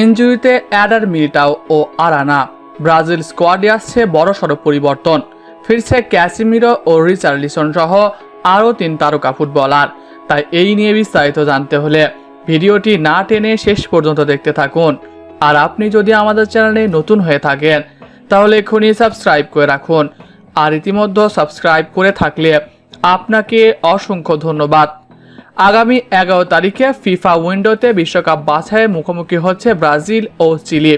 ইনজুরিতে Eder Militao ও Arana. Brazil স্কোয়াডে আসছে বড়সড় পরিবর্তন। ফিরছে ক্যাসিমিরো ও রিচার্লিসন সহ আরও তিন তারকা ফুটবলার। তাই এই নিয়ে বিস্তারিত জানতে হলে ভিডিওটি না টেনে শেষ পর্যন্ত দেখতে থাকুন। আর আপনি যদি আমাদের চ্যানেলে নতুন হয়ে থাকেন, তাহলে এখনই সাবস্ক্রাইব করে রাখুন। আর ইতিমধ্যে সাবস্ক্রাইব করে থাকলে আপনাকে অসংখ্য ধন্যবাদ। আগামী এগারো তারিখে ফিফা উইন্ডোতে বিশ্বকাপ বাছাইয়ে মুখোমুখি হচ্ছে ব্রাজিল ও চিলি।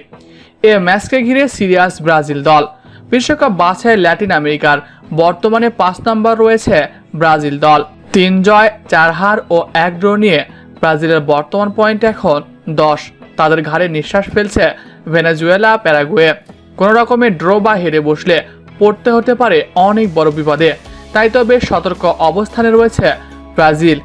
এ ম্যাচকে ঘিরে সিরিয়াস ব্রাজিল দল। বিশ্বকাপ বাছাই ল্যাটিন আমেরিকার বর্তমানে পাঁচ নম্বর রয়েছে ব্রাজিল দল। তিন জয়, চার হার ও এক ড্র নিয়ে ব্রাজিলের বর্তমান পয়েন্ট এখন দশ। তাদের ঘাড়ে নিঃশ্বাস ফেলছে ভেনেজুয়েলা, প্যারাগুয়ে। কোনো রকমের ড্র বা হেরে বসলে পড়তে হতে পারে অনেক বড় বিপদে। তাই তো বেশ সতর্ক অবস্থানে রয়েছে ব্রাজিল।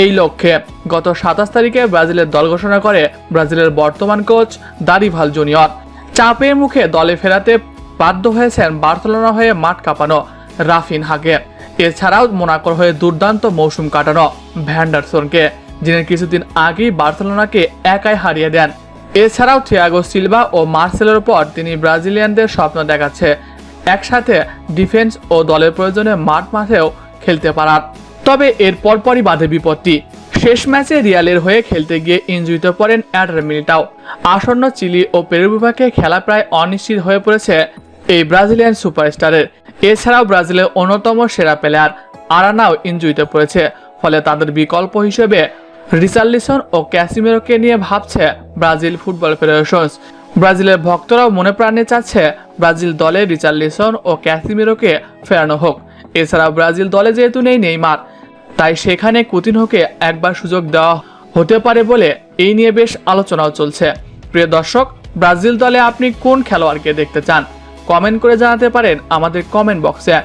এই লক্ষ্যে গত সাতাশ তারিখে ব্রাজিলের দল ঘোষণা করে ব্রাজিলের বর্তমান কোচ দারিভাল জুনিয়র। চাপের মুখে দলে ফেরাতে বাধ্য হয়েছেন বার্সেলোনা হয়ে মাঠ কাঁপানো রাফিন হাকে এছাড়াও মোনাকোর হয়ে দুর্দান্ত মৌসুম কাটানো ভ্যান্ডারসনকে, যিনি কিছুদিন আগেই বার্সেলোনাকে একাই হারিয়ে দেন। এছাড়াও থিয়াগো সিলভা ও মার্সেলের পর তিনি ব্রাজিলিয়ানদের স্বপ্ন দেখাচ্ছে। একসাথে ডিফেন্স ও দলের প্রয়োজনে মাঠ মাঠেও খেলতে পারার। তবে এর পরপরই বাধে বিপত্তি। শেষ ম্যাচে রিয়ালের হয়ে খেলতে গিয়ে ইনজুরিতে পড়েন অ্যাডার মিলিটাও। আসন্ন চিলি ও পেরু বিভাগে খেলা প্রায় অনিশ্চিত হয়ে পড়েছে এই ব্রাজিলিয়ান সুপারস্টারের। এছাড়াও ব্রাজিলের অন্যতম সেরা প্লেয়ার আরানাও ইনজুরিতে পড়েছে, ফলে তাদের বিকল্প হিসেবে রিচার্লিসন ও ক্যাসিমেরোকে নিয়ে ভাবছে ব্রাজিল ফুটবল ফেডারেশন। ব্রাজিলের ভক্তরাও মনে প্রাণে চাচ্ছে ব্রাজিল দলে রিচার্লিসন ও ক্যাসিমেরোকে ফেরানো হোক। এছাড়াও ব্রাজিল দলে যেহেতু নেই নেইমার তাই সেখানে কুতিনহোকে একবার সুযোগ দেওয়া হতে পারে বলে এই নিয়ে বেশ আলোচনাও চলছে। প্রিয় দর্শক, ব্রাজিল দলে আপনি কোন খেলোয়াড়কে দেখতে চান? কমেন্ট করে জানাতে পারেন আমাদের কমেন্ট বক্সে।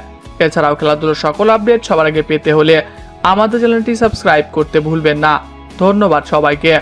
এছাড়াও খেলাধুলোর সকল আপডেট সবার আগে পেতে হলে আমাদের চ্যানেলটি সাবস্ক্রাইব করতে ভুলবেন না। ধন্যবাদ সবাইকে।